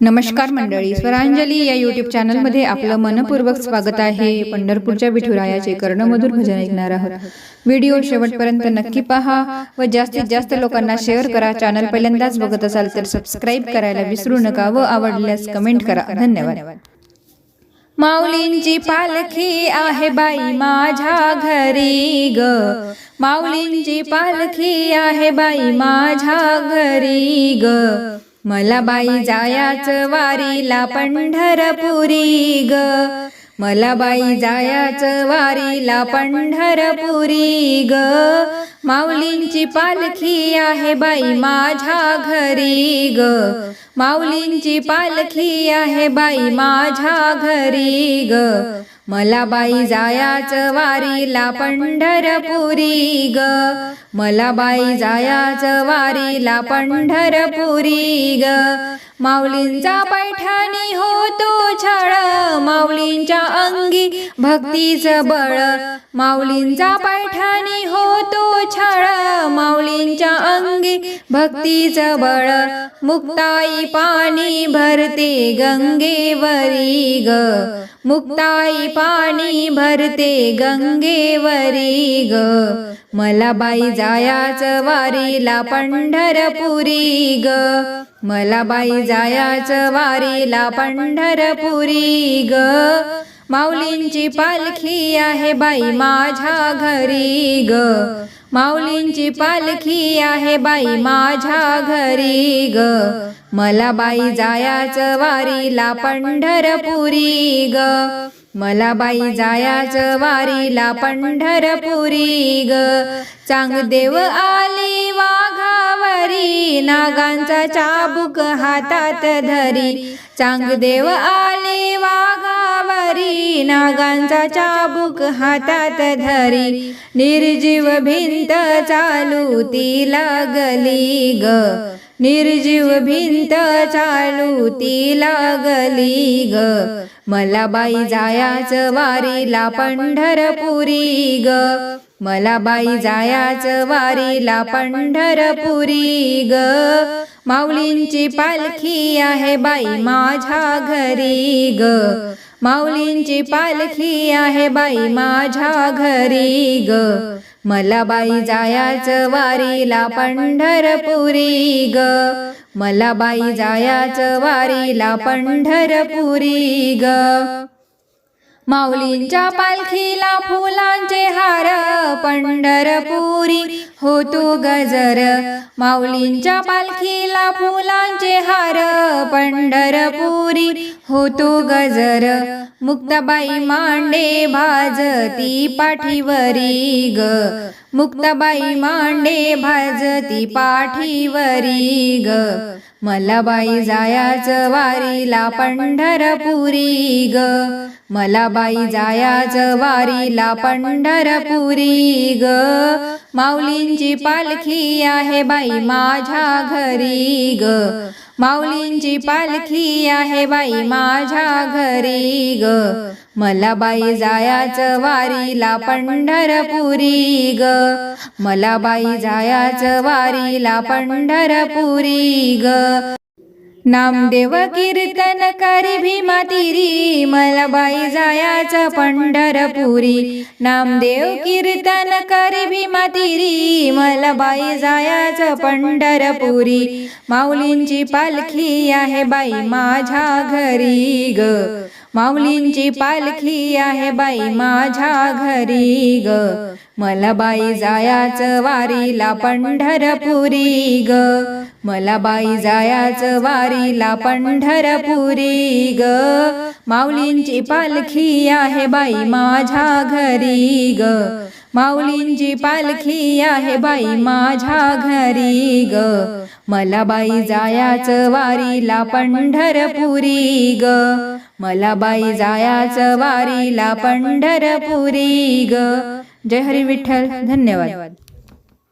नमस्कार मंडळी. स्वरांजली या युट्यूब चॅनलमध्ये आपलं मनपूर्वक स्वागत आहे. पंढरपूरच्या विठुरायाचे कर्णमधुर भजन ऐकणार आहोत. व्हिडिओ शेवटपर्यंत नक्की पहा व जास्तीत जास्त लोकांना शेअर करा. चॅनल पहिल्यांदाच बघत असाल तर सबस्क्राईब करायला विसरू नका व आवडल्यास कमेंट करा. धन्यवाद. माऊलींची पालखी आहे बाई माझ्या घरी ग. माऊलींची पालखी आहे बाई माझ्या घरी ग. मला बाई जायाच वारीला पंढरपुरी ग. मला बाई जायाच वारीला पंढरपुरी ग. माऊलींची पालखी आहे बाई माझ्या घरी ग. माऊलींची पालखी आहे बाई माझ्या घरी ग. मला बाई जायाच वारीला पंढरपुरी ग. मला बाई जायाच वारीला पंढरपुरी ग. माऊलींचा पैठणी होतो छळ. माऊलींच्या अंगी भक्तीचं बळ. माऊलींचा पैठणी होतो छळ. माऊलींच्या अंगी भक्तीचं बळ मुक्ताई पाणी भरते गंगेवरी ग. मुक्ताई पाणी भरते गंगेवरी ग. मला बाई जायाच वारीला पंढरपुरी ग. मला बाई जायाच वारीला पंढरपुरी ग. माऊलींची पालखी आहे बाई माझ्या घरी ग. माऊलींची पालखी आहे बाई माझ्या घरी ग. मला बाई जायाच वारीला पंढरपुरी ग. मला बाई जायाच वारीला पंढरपुरी ग. चांगदेव आली वाघावरी नागांचा चाबुक हातात धरी. चांगदेव आली नागांचा चाबूक हातात धरी. निर्जीव भिंत चालू ती लागली ग. निर्जीव भिंत चालू ती लागली ग. मला बाई जायाच वारीला पंढरपुरी ग. मला बाई जायाच वारीला पंढरपुरी ग. माऊलींची पालखी आहे बाई माझ्या घरी ग. माऊलींची पालखी आहे बाई माझ्या घरी ग. मला बाई जायाच वारीला पंढरपुरी ग. मला बाई जायाच वारीला पंढरपुरी ग. माऊलींच्या पालखीला फुलांचे हार पंढरपुरी होतो गजर. माऊलींच्या पालखीला फुलांचे हार पंढरपुरी होतो गजर. मुक्ताबाई मांडे भाजती पाठीवरी ग. मुक्ताबाई मांडे भाजती पाठीवरी ग. मला बाई जायाच वारीला पंढरपुरी ग. मला बाई जायाच वारीला पंढरपुरी ग. माऊलींची पालखी आहे बाई माझ्या घरी ग. माऊलींची पालखी आहे बाई माझ्या घरी ग. मला बाई जायाच वारीला पंढरपुरी ग. मला बाई जायाच वारीला पंढरपुरी ग. नामदेव कीर्तन करी भीमा तिरी मला बाई जायाचं पंढरपुरी. नामदेव कीर्तन करी भीमा तिरी मला बाई जायाचं पंढरपुरी. माऊलींची पालखी आहे बाई माझ्या घरी ग. माऊलींची पालखी आहे बाई माझ्या घरी ग. मला बाई जायाचं वारीला पंढरपुरी ग. मला बाई जायाच वारीला पंढरपुरी ग. माऊलींची पालखी आहे बाई माझ्या घरी ग. माऊलींची पालखी आहे बाई माझ्या घरी ग. मला बाई जायाच वारीला पंढरपुरी ग. मला बाई जायाच वारीला पंढरपुरी ग. जय हरी विठ्ठल. धन्यवाद.